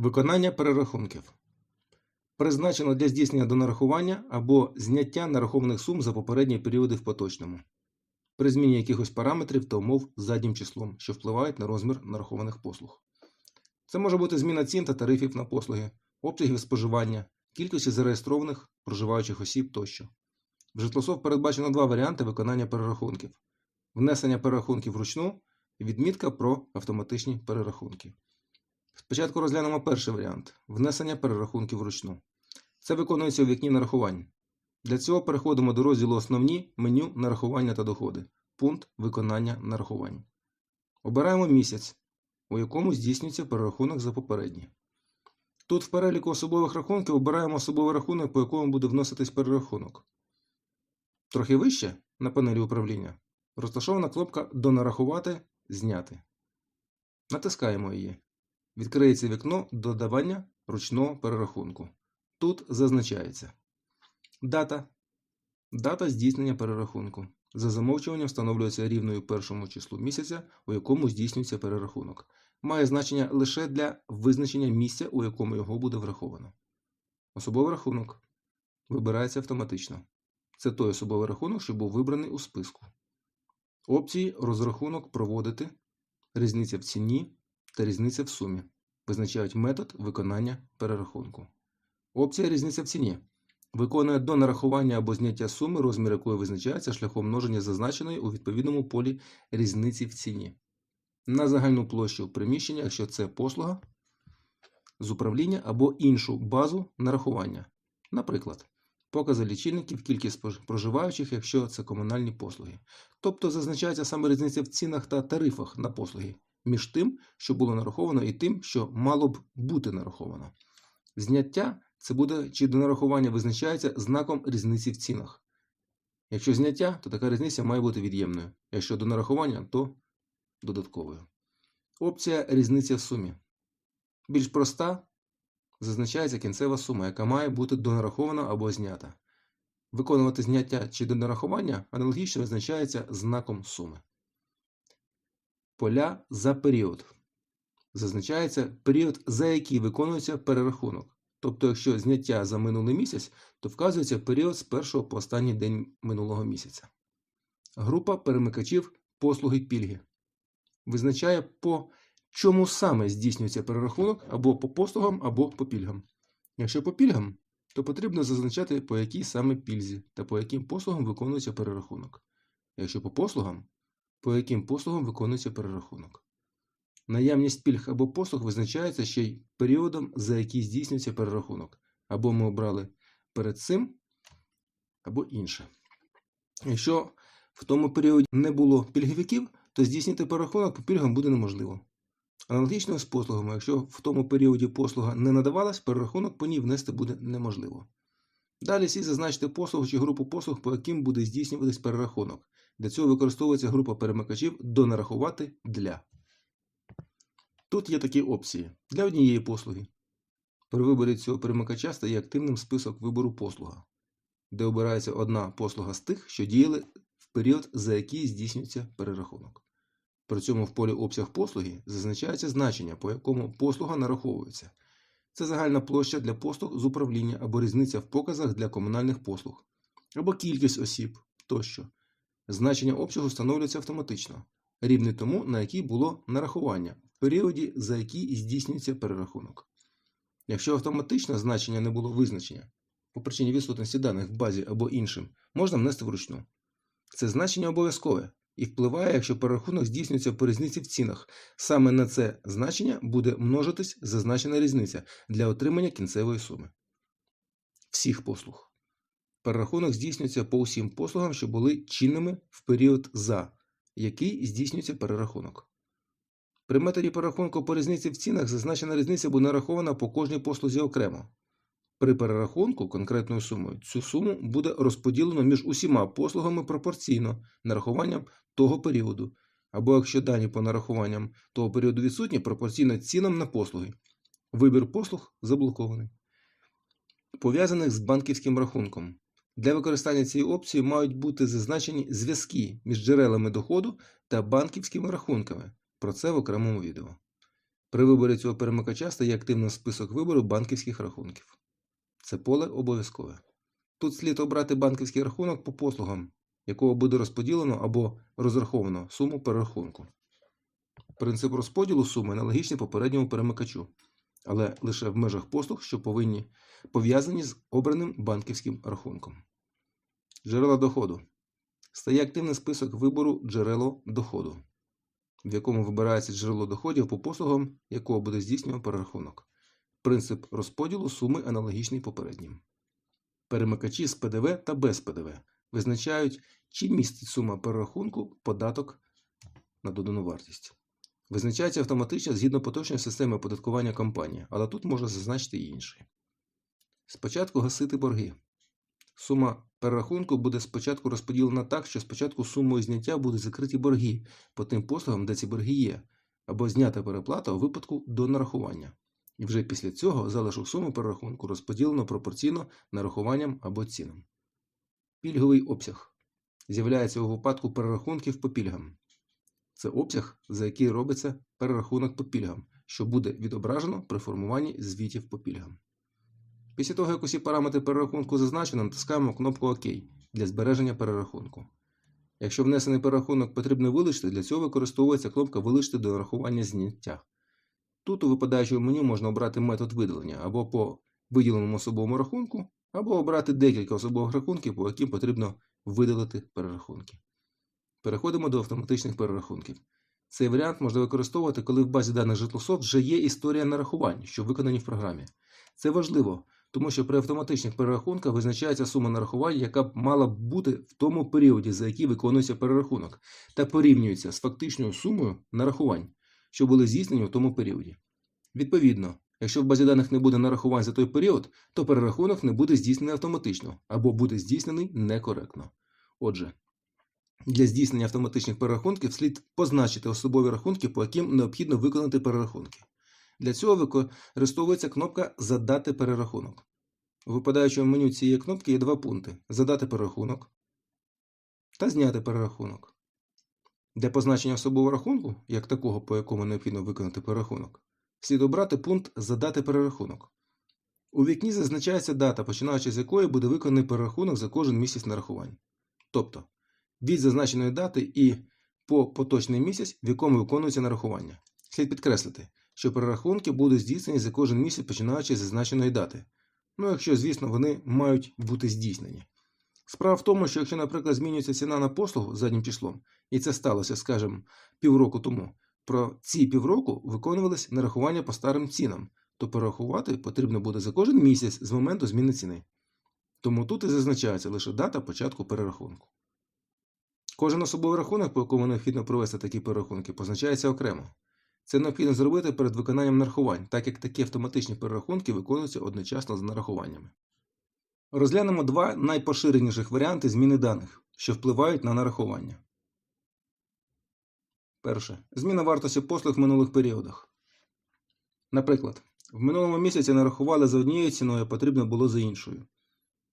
Виконання перерахунків. Призначено для здійснення донарахування або зняття нарахованих сум за попередні періоди в поточному. При зміні якихось параметрів та умов заднім числом, що впливають на розмір нарахованих послуг. Це може бути зміна цін та тарифів на послуги, обсягів споживання, кількості зареєстрованих проживаючих осіб тощо. В житлосов передбачено два варіанти виконання перерахунків: внесення перерахунків вручну і відмітка про автоматичні перерахунки. Спочатку розглянемо перший варіант внесення перерахунків вручну. Це виконується у вікні нарахувань. Для цього переходимо до розділу Основні меню нарахування та доходи. Пункт виконання нарахувань. Обираємо місяць, у якому здійснюється перерахунок за попередній. Тут в переліку особових рахунків обираємо особовий рахунок, по якому буде вноситись перерахунок. Трохи вище на панелі управління розташована кнопка Донарахувати Зняти. Натискаємо її. Відкриється вікно додавання ручного перерахунку. Тут зазначається дата. Дата здійснення перерахунку. За замовчуванням встановлюється рівною першому числу місяця, у якому здійснюється перерахунок. Має значення лише для визначення місця, у якому його буде враховано. Особовий рахунок вибирається автоматично. Це той особовий рахунок, що був вибраний у списку. Опції розрахунок проводити, різниця в ціні та різниця в сумі. Визначають метод виконання перерахунку. Опція різниця в ціні виконує до нарахування або зняття суми, розмір якої визначається шляхом множення зазначеної у відповідному полі різниці в ціні. На загальну площу приміщення, якщо це послуга з управління або іншу базу нарахування. Наприклад, покази лічильників, кількість проживаючих, якщо це комунальні послуги. Тобто зазначається саме різниця в цінах та тарифах на послуги між тим, що було нараховано, і тим, що мало б бути нараховано. Зняття це буде чи до нарахування визначається знаком різниці в цінах. Якщо зняття, то така різниця має бути від'ємною. Якщо до нарахування, то додатковою. Опція різниця в сумі. Більш проста зазначається кінцева сума, яка має бути донарахована або знята. Виконувати зняття чи донарахування аналогічно визначається знаком суми. Поля за період. Зазначається період, за який виконується перерахунок. Тобто, якщо зняття за минулий місяць, то вказується період з першого по останній день минулого місяця. Група перемикачів послуги пільги визначає, по чому саме здійснюється перерахунок або по послугам, або по пільгам. Якщо по пільгам, то потрібно зазначати, по якій саме пільзі та по яким послугам виконується перерахунок. Якщо по послугам, по яким послугам виконується перерахунок. Наявність пільг або послуг визначається ще й періодом, за який здійснюється перерахунок. Або ми обрали перед цим, або інше. Якщо в тому періоді не було пільговиків, то здійснити перерахунок по пільгам буде неможливо. Аналогічно з послугами, якщо в тому періоді послуга не надавалась, перерахунок по ній внести буде неможливо. Далі слід зазначити послугу чи групу послуг, по яким буде здійснюватись перерахунок. Для цього використовується група перемикачів донарахувати для. Тут є такі опції для однієї послуги. При виборі цього перемикача стає активним список вибору послуга, де обирається одна послуга з тих, що діяли в період, за який здійснюється перерахунок. При цьому в полі обсяг послуги зазначається значення, по якому послуга нараховується. Це загальна площа для послуг з управління або різниця в показах для комунальних послуг, або кількість осіб тощо. Значення обсягу встановлюється автоматично, рівне тому, на який було нарахування в періоді, за який здійснюється перерахунок. Якщо автоматично значення не було визначення по причині відсутності даних в базі або іншим, можна внести вручну. Це значення обов'язкове і впливає, якщо перерахунок здійснюється по різниці в цінах. Саме на це значення буде множитись зазначена різниця для отримання кінцевої суми. Всіх послуг. Перерахунок здійснюється по усім послугам, що були чинними в період за який здійснюється перерахунок. При методі перерахунку по різниці в цінах зазначена різниця буде нарахована по кожній послузі окремо. При перерахунку конкретною сумою цю суму буде розподілено між усіма послугами пропорційно нарахуванням того періоду, або якщо дані по нарахуванням того періоду відсутні, пропорційно цінам на послуги. Вибір послуг заблокований. Пов'язаних з банківським рахунком. Для використання цієї опції мають бути зазначені зв'язки між джерелами доходу та банківськими рахунками. Про це в окремому відео. При виборі цього перемикача стає активним список вибору банківських рахунків. Це поле обов'язкове. Тут слід обрати банківський рахунок по послугам, якого буде розподілено або розраховано суму перерахунку. Принцип розподілу суми аналогічний попередньому перемикачу, але лише в межах послуг, що повинні пов'язані з обраним банківським рахунком. Джерела доходу. Стає активний список вибору джерело доходу, в якому вибирається джерело доходів по послугам, якого буде здійснювано перерахунок. Принцип розподілу суми аналогічний попереднім. Перемикачі з ПДВ та без ПДВ визначають, чи містить сума перерахунку податок на додану вартість. Визначається автоматично згідно поточної системи оподаткування компанії, але тут можна зазначити і інший. Спочатку гасити борги. Сума перерахунку буде спочатку розподілена так, що спочатку сумою зняття будуть закриті борги по тим послугам, де ці борги є, або знята переплата у випадку до нарахування. І вже після цього залишок суми перерахунку розподілено пропорційно нарахуванням або цінам. Пільговий обсяг з'являється у випадку перерахунків по пільгам. Це обсяг, за який робиться перерахунок по пільгам, що буде відображено при формуванні звітів по пільгам. Після того, як усі параметри перерахунку зазначено, натискаємо кнопку ОК для збереження перерахунку. Якщо внесений перерахунок потрібно вилучити, для цього використовується кнопка Вилучити до нарахування зняття. Тут у випадаючому меню можна обрати метод видалення або по виділеному особовому рахунку, або обрати декілька особових рахунків, по яким потрібно видалити перерахунки. Переходимо до автоматичних перерахунків. Цей варіант можна використовувати, коли в базі даних житлософт вже є історія нарахувань, що виконані в програмі. Це важливо, тому що при автоматичних перерахунках визначається сума нарахувань, яка мала б бути в тому періоді, за який виконується перерахунок, та порівнюється з фактичною сумою нарахувань, що були здійснені в тому періоді. Відповідно, якщо в базі даних не буде нарахувань за той період, то перерахунок не буде здійснений автоматично або буде здійснений некоректно. Отже, для здійснення автоматичних перерахунків слід позначити особові рахунки, по яким необхідно виконати перерахунки. Для цього використовується кнопка Задати перерахунок. У випадаючому меню цієї кнопки є два пункти: Задати перерахунок та Зняти перерахунок. Для позначення особового рахунку, як такого, по якому необхідно виконати перерахунок, слід обрати пункт Задати перерахунок. У вікні зазначається дата, починаючи з якої буде виконаний перерахунок за кожен місяць нарахувань. Тобто від зазначеної дати і по поточний місяць, в якому виконується нарахування. Слід підкреслити, що перерахунки будуть здійснені за кожен місяць, починаючи з зазначеної дати. Ну, якщо, звісно, вони мають бути здійснені. Справа в тому, що якщо, наприклад, змінюється ціна на послугу заднім числом, і це сталося, скажімо, півроку тому, про ці півроку виконувалися нарахування по старим цінам, то перерахувати потрібно буде за кожен місяць з моменту зміни ціни. Тому тут і зазначається лише дата початку перерахунку. Кожен особовий рахунок, по якому необхідно провести такі перерахунки, позначається окремо. Це необхідно зробити перед виконанням нарахувань, так як такі автоматичні перерахунки виконуються одночасно з нарахуваннями. Розглянемо два найпоширеніших варіанти зміни даних, що впливають на нарахування. Перше. Зміна вартості послуг в минулих періодах. Наприклад, в минулому місяці нарахували за однією ціною, а потрібно було за іншою.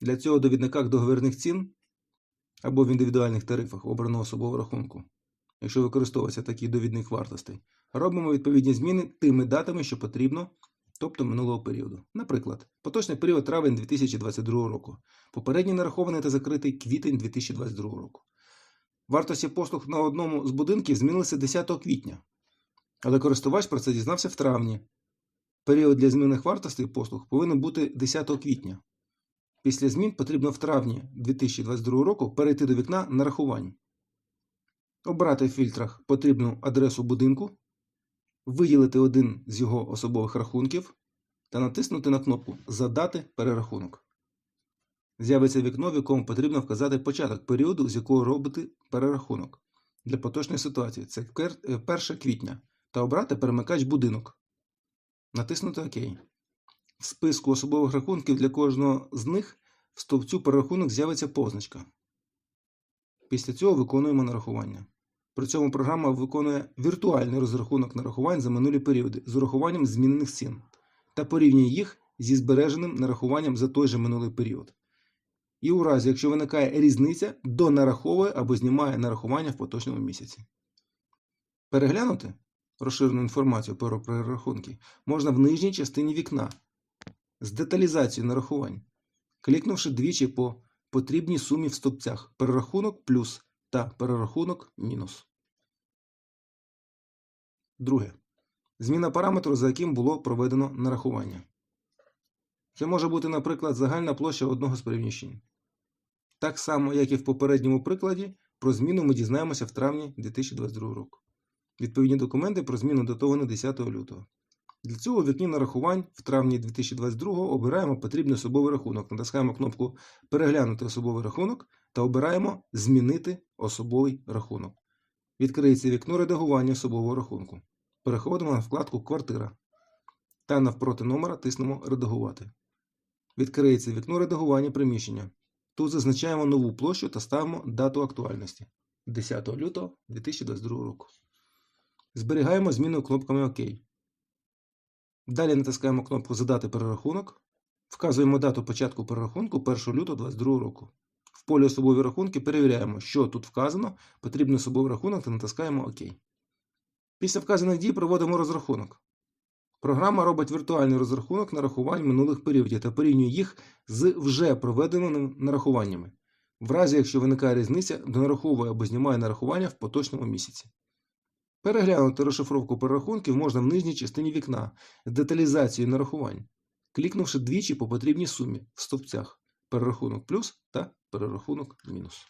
Для цього у довідниках договірних цін або в індивідуальних тарифах обраного особового рахунку, якщо використовується такий довідник вартостей, робимо відповідні зміни тими датами, що потрібно, тобто минулого періоду. Наприклад, поточний період травень 2022 року, попередній нарахований та закритий квітень 2022 року. Вартості послуг на одному з будинків змінилися 10 квітня, але користувач про це дізнався в травні. Період для змінних вартостей послуг повинен бути 10 квітня. Після змін потрібно в травні 2022 року перейти до вікна нарахувань, обрати в фільтрах потрібну адресу будинку, виділити один з його особових рахунків та натиснути на кнопку Задати перерахунок. З'явиться вікно, в якому потрібно вказати початок періоду, з якого робити перерахунок. Для поточної ситуації це 1 квітня та обрати перемикач будинок. Натиснути ОК. В списку особових рахунків для кожного з них в стовпцю перерахунок з'явиться позначка. Після цього виконуємо нарахування. При цьому програма виконує віртуальний розрахунок нарахувань за минулі періоди з урахуванням змінених цін та порівнює їх зі збереженим нарахуванням за той же минулий період. І у разі, якщо виникає різниця, донараховує або знімає нарахування в поточному місяці. Переглянути розширену інформацію про перерахунки можна в нижній частині вікна з деталізацією нарахувань, клікнувши двічі по потрібній сумі в стовпцях перерахунок плюс та перерахунок мінус. Друге. Зміна параметру, за яким було проведено нарахування. Це може бути, наприклад, загальна площа одного з приміщень. Так само, як і в попередньому прикладі, про зміну ми дізнаємося в травні 2022 року. Відповідні документи про зміну датовані 10 лютого. Для цього у вікні нарахувань в травні 2022 обираємо потрібний особовий рахунок, натискаємо кнопку Переглянути особовий рахунок та обираємо Змінити особовий рахунок. Відкриється вікно редагування особового рахунку. Переходимо на вкладку Квартира та навпроти номера тиснемо Редагувати. Відкриється вікно редагування приміщення. Тут зазначаємо нову площу та ставимо дату актуальності 10 лютого 2022 року. Зберігаємо зміну кнопками ОК. Далі натискаємо кнопку Задати перерахунок. Вказуємо дату початку перерахунку 1 лютого 2022 року. В полі особові рахунки перевіряємо, що тут вказано, потрібний особовий рахунок та натискаємо ОК. Після вказаних дій проводимо розрахунок. Програма робить віртуальний розрахунок нарахувань минулих періодів та порівнює їх з вже проведеними нарахуваннями. В разі, якщо виникає різниця, донараховує або знімає нарахування в поточному місяці. Переглянути розшифровку перерахунків можна в нижній частині вікна. З деталізацією нарахувань, клікнувши двічі по потрібній сумі в стовпцях. Перерахунок плюс та перерахунок мінус.